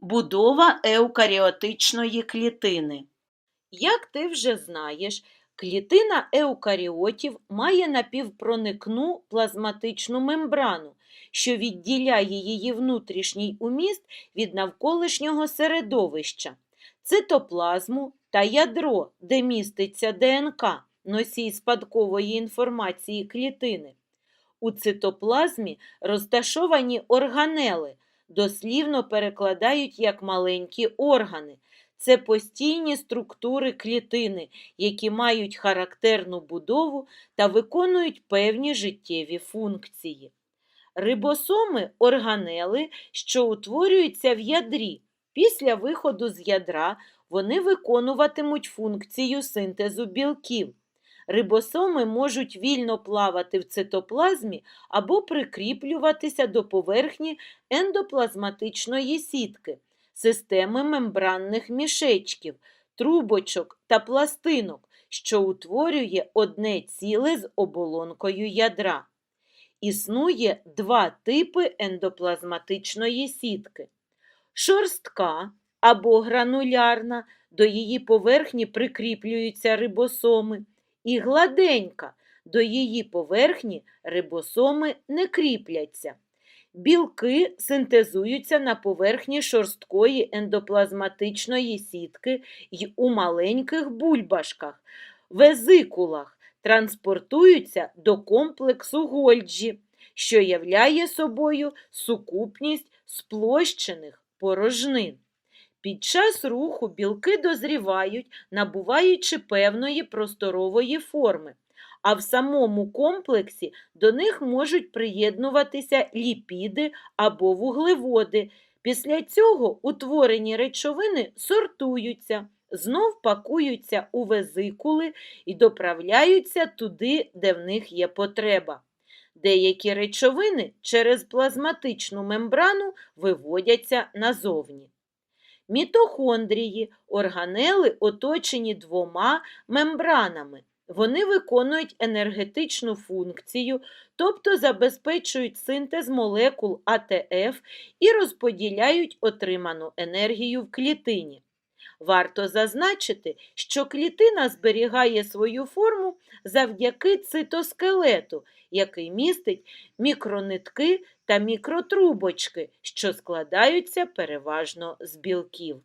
Будова еукаріотичної клітини. Як ти вже знаєш, клітина еукаріотів має напівпроникну плазматичну мембрану, що відділяє її внутрішній уміст від навколишнього середовища, цитоплазму та ядро, де міститься ДНК, носій спадкової інформації клітини. У цитоплазмі розташовані органели, дослівно перекладають як маленькі органи. Це постійні структури клітини, які мають характерну будову та виконують певні життєві функції. Рибосоми органели, що утворюються в ядрі. Після виходу з ядра вони виконуватимуть функцію синтезу білків. Рибосоми можуть вільно плавати в цитоплазмі або прикріплюватися до поверхні ендоплазматичної сітки, системи мембранних мішечків, трубочок та пластинок, що утворює одне ціле з оболонкою ядра. Існує два типи ендоплазматичної сітки. Шорстка або гранулярна, до її поверхні прикріплюються рибосоми, і гладенька, до її поверхні рибосоми не кріпляться. Білки синтезуються на поверхні шорсткої ендоплазматичної сітки й у маленьких бульбашках, везикулах, транспортуються до комплексу Гольджі, що являє собою сукупність сплощених порожнин. Під час руху білки дозрівають, набуваючи певної просторової форми, а в самому комплексі до них можуть приєднуватися ліпіди або вуглеводи. Після цього утворені речовини сортуються, знов пакуються у везикули і доправляються туди, де в них є потреба. Деякі речовини через плазматичну мембрану виводяться назовні. Мітохондрії органели оточені двома мембранами. Вони виконують енергетичну функцію, тобто забезпечують синтез молекул АТФ і розподіляють отриману енергію в клітині. Варто зазначити, що клітина зберігає свою форму завдяки цитоскелету, який містить мікронитки та мікротрубочки, що складаються переважно з білків.